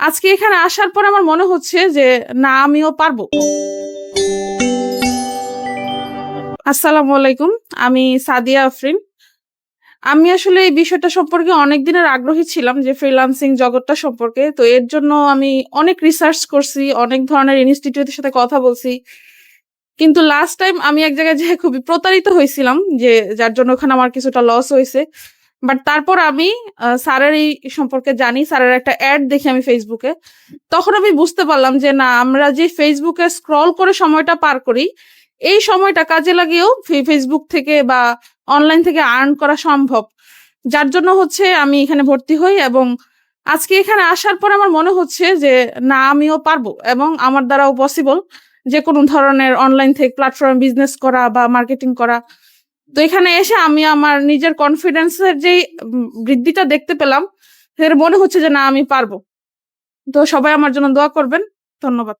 আজকে এখানে আসার পর আমার মনে হচ্ছে যে, না, আমিও পারব। আসসালামু আলাইকুম, আমি সাদিয়া আফরিন। আমি আসলে এই বিষয়টা সম্পর্কে অনেক দিনের আগ্রহী ছিলাম যে ফ্রিল্যান্সিং জগৎটা সম্পর্কে। তো এর জন্য আমি অনেক রিসার্চ করছি, অনেক ধরনের ইনস্টিটিউটের সাথে কথা বলছি। কিন্তু লাস্ট টাইম আমি এক জায়গায় যেয়ে খুবই প্রতারিত হয়েছিলাম যে, যার জন্য ওখানে আমার কিছুটা লস হয়েছে। বাট তারপর আমি স্যারের এই সম্পর্কে জানি, স্যারের একটা অ্যাড দেখি আমি ফেসবুকে তখন আমি বুঝতে পারলাম যে না, আমরা যে ফেসবুকে স্ক্রল করে সময়টা পার করি, এই সময়টা কাজে লাগিয়েও ফেসবুক থেকে বা অনলাইন থেকে আর্ন করা সম্ভব। যার জন্য হচ্ছে আমি এখানে ভর্তি হই এবং আজকে এখানে আসার পর আমার মনে হচ্ছে যে না, আমিও পারব এবং আমার দ্বারাও পসিবল যে কোনো ধরনের অনলাইন থেকে প্ল্যাটফর্মে বিজনেস করা বা মার্কেটিং করা। তো এখানে এসে আমি আমার নিজের কনফিডেন্সের যে বৃদ্ধিটা দেখতে পেলাম, এর মনে হচ্ছে যে না, আমি পারব। তো সবাই আমার জন্য দোয়া করবেন। ধন্যবাদ।